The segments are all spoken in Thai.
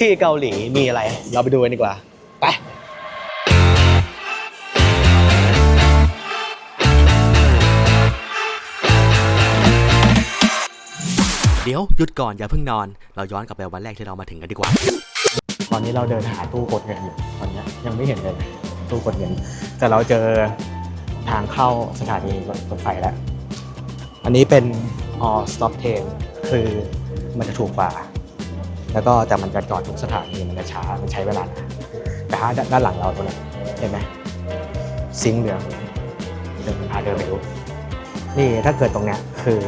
ที่เกาหลีมีอะไร เราไปดูกันดีกว่า ไปเดี๋ยวหยุดก่อนอย่าเพิ่งนอน เราย้อนกลับไปวันแรกที่เรามาถึงกันดีกว่า ตอนนี้เราเดินหาตู้กดเงินอยู่ตอนนี้ยังไม่เห็นเลยตู้กดเงิน แต่เราเจอทางเข้าสถานีรถไฟแล้ว อันนี้เป็น all stop train คือมันจะถูกกว่า แล้วก็แต่มันจะจอดทุกสถานีมันจะช้ามันใช้เวลานานแต่ถ้าด้านหลังเราตรงนี้เห็นไหมซิงค์เหลืองเดินพาเดินไปดูนี่ถ้าเกิดตรงเนี้ยคือ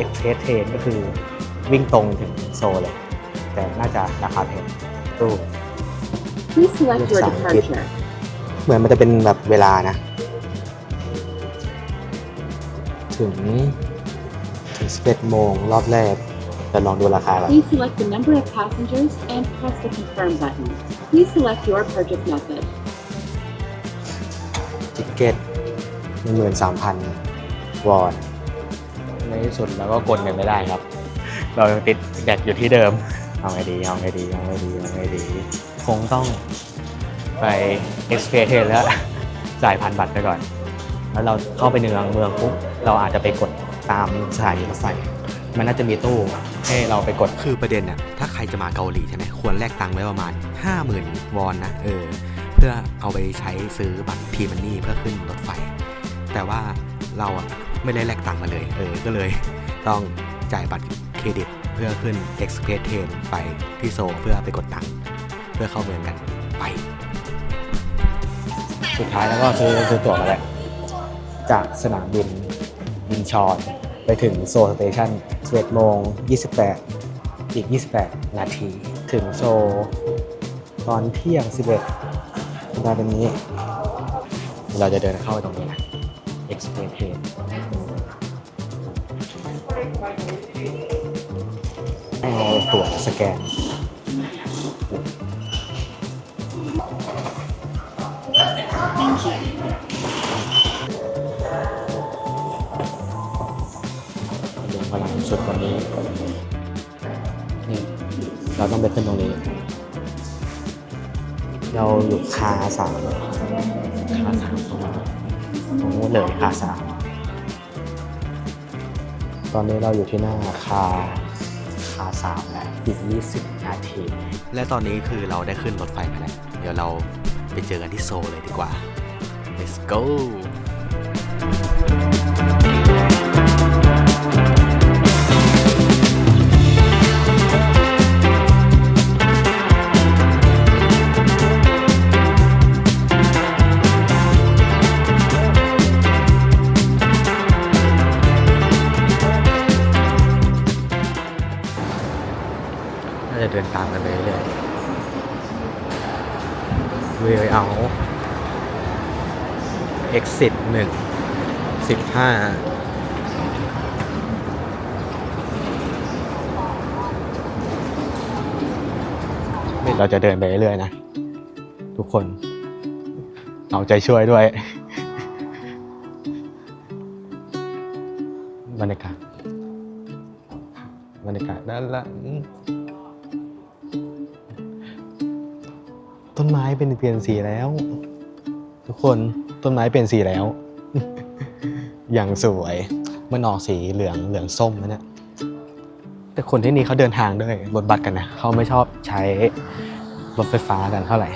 express train ก็คือวิ่งตรงถึงโซลเลย แต่น่าจะราคาแพงตู้ Please select your Sound good. departure. เหมือนมันจะเป็นแบบเวลานะ ถึงถึง11โมงรอบแรก แต่ลองดูราคาก่อน Please select the number of passengers and press the confirm button. Please select your purchase method. ทิเก็ตหนึ่งหมื่นสามพันวอนในที่สุดเราก็กดเงินไม่ได้ครับ เรายังติดแบตอยู่ที่เดิมเอาไงดีเอาไงดีเอาไงดีเอาไงดี คงต้องไปเอ็กซ์เพรสแล้วจ่ายผ่านบัตรไปก่อน แล้วเราเข้าไปในเมืองเมืองปุ๊บเราอาจจะไปกดตามสถานีรถไฟมันน่าจะมีตู้ ให้เราไปกด คือประเด็นน่ะถ้าใครจะมาเกาหลีใช่ไหมควรแลกตังค์ไว้ประมาณ 50,000 วอนนะเออเพื่อเอาไปใช้ซื้อบัตรพีมันนี่เพื่อขึ้นรถไฟ แต่ว่าเราอะไม่ได้แลกตังค์มาเลย เออก็เลยต้องจ่ายบัตรเครดิตเพื่อขึ้น Express Train ไปที่โซลเพื่อไปกดตังค์เพื่อเข้าเมืองกันไป สุดท้ายแล้วก็ซื้อซื้อตั๋วมาแล้วจากสนามบินบินชอน ไปถึงโซลสเตชัน11โมง28 อีก 28 นาที ถึงโซลตอนเที่ยง 11มาเป็นนี้ เราจะเดินเข้าไปตรงนี้นะ Express Train เอาตั๋วสแกนล สุดกว่านี้นี่เราต้องไปขึ้นตรงนี้ เราอยู่คาสามคาสามตรงนู้นตรงนู้นเลยคาสามตอนนี้เราอยู่ที่หน้าคาคาสามแล้วอีก20 นาที และตอนนี้คือเราได้ขึ้นรถไฟมาแล้วเดี๋ยวเราไปเจอกันที่โซลเลยดีกว่า let's go เดินตามกันไปเรื่อยๆเวเอา exit หนึ่งสิบห้าเราจะเดินไปเรื่อยๆนะ ทุกคน เอาใจช่วยด้วยบรรยากาศบรรยากาศด้านหลัง ต้นไม้เป็นเปลี่ยนสีแล้ว ทุกคนต้นไม้เปลี่ยนสีแล้ว อย่างสวยมันออกสีเหลืองเหลืองส้มนะเนี่ยแต่คนที่นี่เขาเดินทางด้วยรถบัสกันนะเขาไม่ชอบใช้รถไฟฟ้ากันเท่าไหร่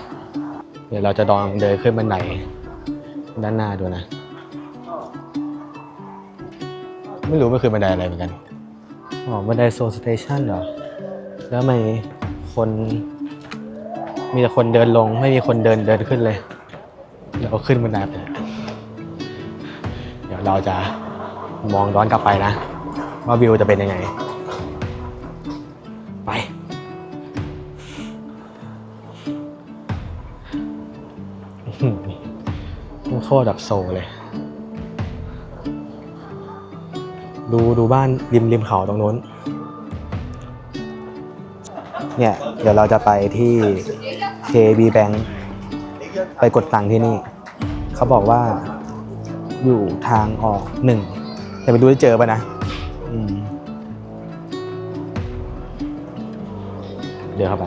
เดี๋ยวเราจะลองเดินขึ้นบันไดด้านหน้าดูนะ ไม่รู้มันคือบันไดอะไรเหมือนกันอ๋อบันไดโซลสเตชันเหรอ แล้วทำไมคน มีแต่คนเดินลง ไม่มีคนเดินเดินขึ้นเลย เดี๋ยวขึ้นบันไดไปเดี๋ยวเราจะมองย้อนกลับไปนะ ว่าวิวจะเป็นยังไง ไปโคตรแบบโซเลย ดูดูบ้านริมริมเขาตรงนู้นเนี่ย เดี๋ยวเราจะไปที่ KB Bank ไปกดตังค์ที่นี่ เขาบอกว่าอยู่ทางออกหนึ่งแต่ไม่รู้จะเจอปะนะอืมเดินเข้าไป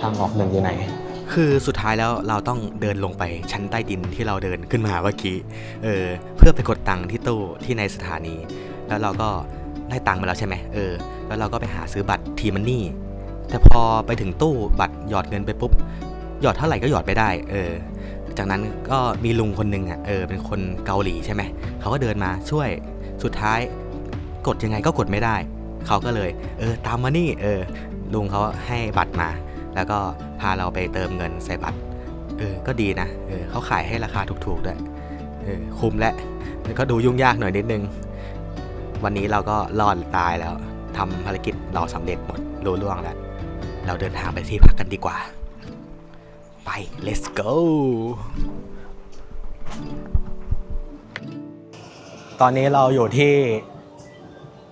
ทางออกหนึ่งอยู่ไหน คือสุดท้ายแล้วเราต้องเดินลงไปชั้นใต้ดินที่เราเดินขึ้นมาเมื่อกี้เออเพื่อไปกดตังค์ที่ตู้ที่ในสถานี แล้วเราก็ได้ตังค์มาแล้วใช่ไหมเออ แล้วเราก็ไปหาซื้อบัตรทีมันนี่แต่พอไปถึงตู้บัตร หยอดเงินไปปุ๊บ หยอดเท่าไหร่ก็หยอดไม่ได้ เออ จากนั้นก็มีลุงคนหนึ่งอะ เออ เป็นคนเกาหลีใช่ไหม เขาก็เดินมาช่วย สุดท้าย กดยังไงก็กดไม่ได้ เขาก็เลย เออ ตามมานี่ เออ ลุงเขาให้บัตรมา แล้วก็พาเราไปเติมเงินใส่บัตร เออ ก็ดีนะ เออ เขาขายให้ราคาถูกๆด้วย เออ คุ้มและแล้วก็ดูยุ่งยากหน่อยนิดนึง วันนี้เราก็รอดตายแล้วทำภารกิจเราสำเร็จหมดรู้ล่วงแล้ว เราเดินทางไปที่พักกันดีกว่า ไป let's go ตอนนี้เราอยู่ที่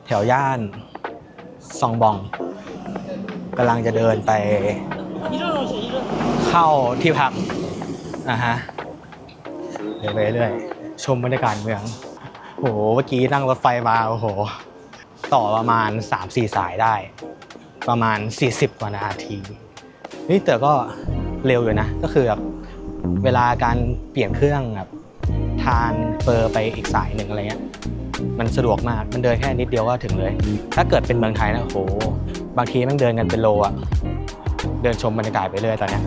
แถวย่านซองบองกำลังจะเดินไป เข้าที่พักนะฮะเดินไปเรื่อยชมบรรยากาศเมืองโหเมื่อกี้นั่งรถไฟมาโอ้โห ต่อประมาณ 3-4 สายได้ ประมาณ 40 กว่านาทีนี่แต่ก็เร็วอยู่นะ ก็คือแบบเวลาการเปลี่ยนเครื่องแบบทานเฟอร์ไปอีกสายหนึ่งอะไรเงี้ยมันสะดวกมากมันเดินแค่นิดเดียวก็ถึงเลย ถ้าเกิดเป็นเมืองไทยนะโหบางทีแมันเดินกันเป็นโลอะเดินชมบรรยากาศไปเรื่อยตอนเนี้ย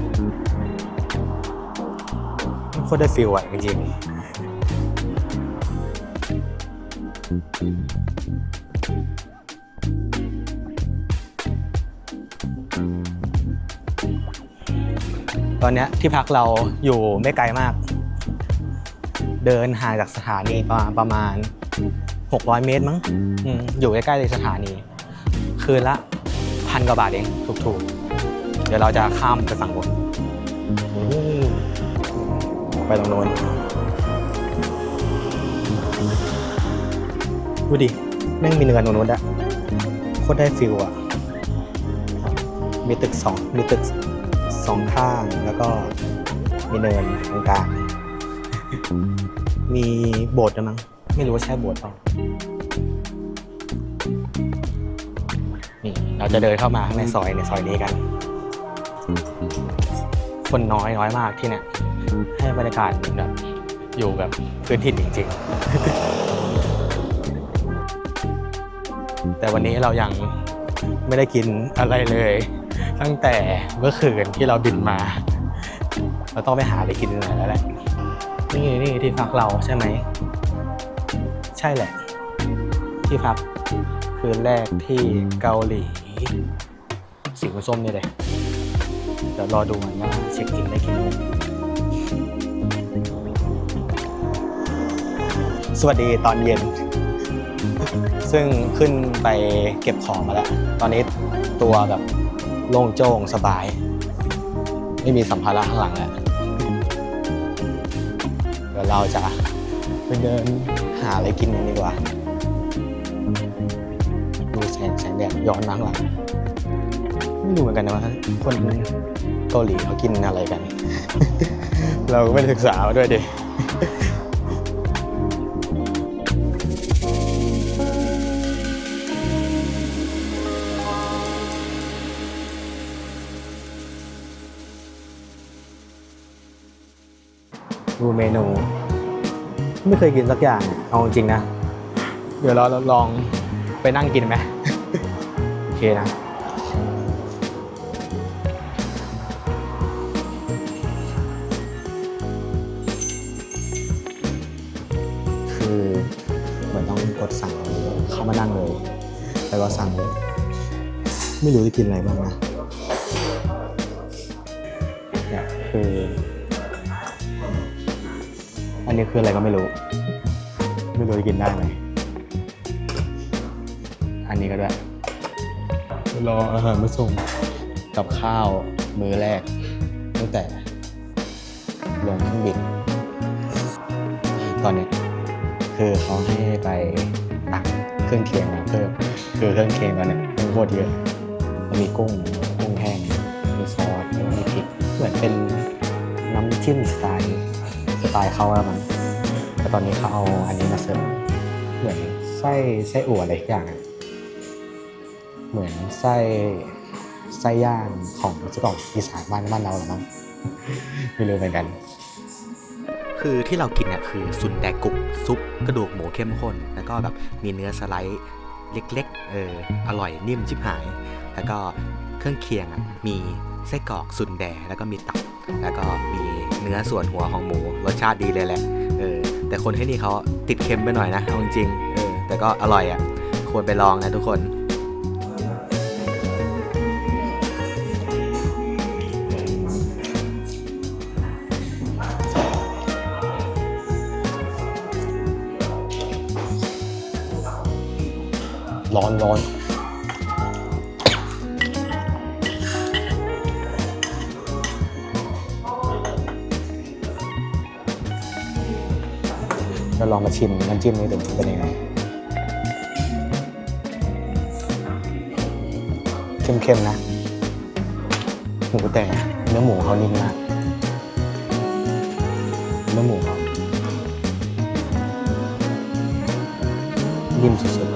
โคตรได้ฟิลอะจริงๆ ตอนนี้ที่พักเราอยู่ไม่ไกลมาก เดินห่างจากสถานีประมาณประมาณ 600 เมตรมั้งออยู่ใกล้ๆในสถานี คืนละพันกว่าบาทเองถูกๆ เดี๋ยวเราจะข้ามไปฝั่งบนไปตรงโน้นดูดิ แม่งมีเนินตรงโน้นอะโคตรได้ฟิลอะมีตึกสองมีตึก สองข้างแล้วก็มีเนินตรงกลาง มีโบสถ์มั้ง ไม่รู้ว่าใช่โบสถ์เปล่านี่เราจะเดินเข้ามาข้างในซอยในซอยนี้กัน คนน้อยน้อยมากที่เนี่ย ให้บรรยากาศแบบอยู่แบบพื้นถิ่จริง ๆ แต่วันนี้เรายังไม่ได้กินอะไรเลย ตั้งแต่เมื่อคืนที่เราบินมา เราต้องไปหาอะไรกินหน่อยแล้วแหละ นี่นี่ที่พักเราใช่ไหม ใช่แหละ ที่พักคืนแรกที่เกาหลีสีส้มนี่เลยเดี๋ยวรอดูกันว่าเช็คอินได้กี่โมงสวัสดีตอนเย็น ซึ่งขึ้นไปเก็บของมาแล้ว ตอนนี้ตัวแบบ โล่งโจ้งสบาย ไม่มีสัมภาระข้างหลังแล้วเดี๋ยวเราจะไปเดินหาอะไรกินกันดีกว่า ดูแสงแสงแดดย้อนมาข้างหลังไม่รู้เหมือนกันนะว่าคนเกาหลีเขากินอะไรกัน เราก็ไม่ได้ศึกษามาด้วยดิ ดูเมนู ไม่เคยกินสักอย่าง เอาจริงๆนะ เดี๋ยวเราลองไปนั่งกินไหมโอเคนะคือเหมือนต้องกดสั่งเข้ามานั่งเลย แล้วก็สั่งเลย ไม่รู้จะกินอะไรบ้างนะ อันนี้คืออะไรก็ไม่รู้ ไม่รู้จะกินได้ไหม อันนี้ก็ด้วย รออาหารมาส่งกับข้าวมื้อแรก ตั้งแต่ ลงเครื่องบินตอนนี้ คือเขาให้ไปตักเครื่องเคียงมาเพิ่มคือเครื่องเคียงตอนเนี้ยมันโคตรเยอะมันมีกุ้งกุ้งแห้งมีซอสแล้วก็มีพริกเหมือนเป็นน้ำจิ้มสไตล์สไตล์เขาแล้วมันแต่ตอนนี้เขาเอาอันนี้มาเสิร์ฟเหมือนไส้ไส้อั่วอะไรอย่าง เหมือนไส้ไส้ย่างของเจ้าของอีสานบ้านบ้านเราหรือมั้งไม่รู้เหมือนกัน คือที่เรากินเนี่ยคือซุนแดกุกซุปกระดูกหมูเข้มข้น แล้วก็แบบมีเนื้อสไลด์เล็กๆ เออ อร่อยนิ่มชิบหาย แล้วก็เครื่องเคียงอะมีไส้กรอกซุนแดแล้วก็มีตับ แล้วก็มีเนื้อส่วนหัวของหมู รสชาติดีเลยแหละ แต่คนที่นี่เขาติดเค็มไปหน่อยนะเอาจริงๆเออแต่ก็อร่อยอะ ควรไปลองนะทุกคนร้อนร้อน เราลองมาชิมน้ำจิ้มนี้ดูเป็นยังไงเข้มๆนะ หมูแต่เนื้อหมูเขานิ่มมาก เนื้อหมูเขานิ่มสุดๆ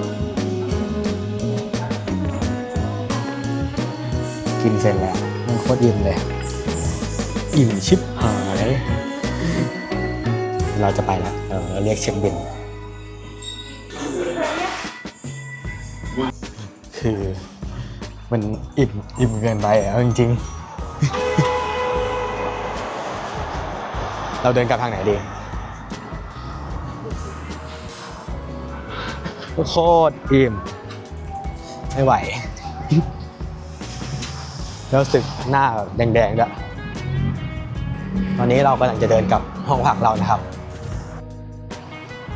กินเสร็จแล้วมันโคตรอิ่มเลย อิ่มชิบ เราจะไปแล้ว เออเรียกเช็คบิน คือมันอิ่มอิ่มเกินไปอะเอาจริงๆ เราเดินกลับทางไหนดี โคตรอิ่ม ไม่ไหว แล้วสึกหน้าแบบแดงๆด้วยตอนนี้เรากำลังจะเดินกลับห้องพักเรานะครับ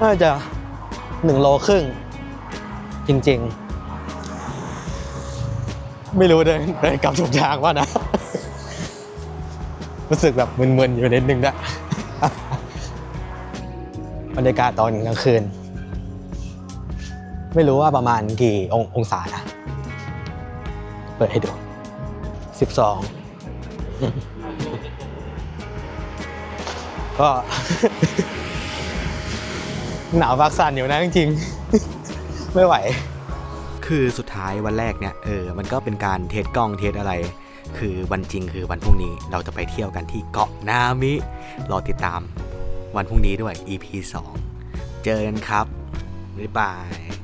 น่าจะหนึ่งโลครึ่ง จริง ๆ ไม่รู้เดินเดินกลับถูกทางว่านะ รู้สึกแบบมึนๆ อยู่นิดนึงด้วยบรรยากาศตอนกลางคืน ไม่รู้ว่าประมาณกี่ององศานะ เปิดให้ดูสิบสองก็ หนาวฟักสันอยู่นะจริงๆ ไม่ไหว คือสุดท้ายวันแรกเนี่ยเออมันก็เป็นการเทสกล้องเทสอะไร คือวันจริงคือวันพรุ่งนี้เราจะไปเที่ยวกันที่เกาะนามิรอติดตามวันพรุ่งนี้ด้วย EP 2 เจอกันครับบ๊ายบาย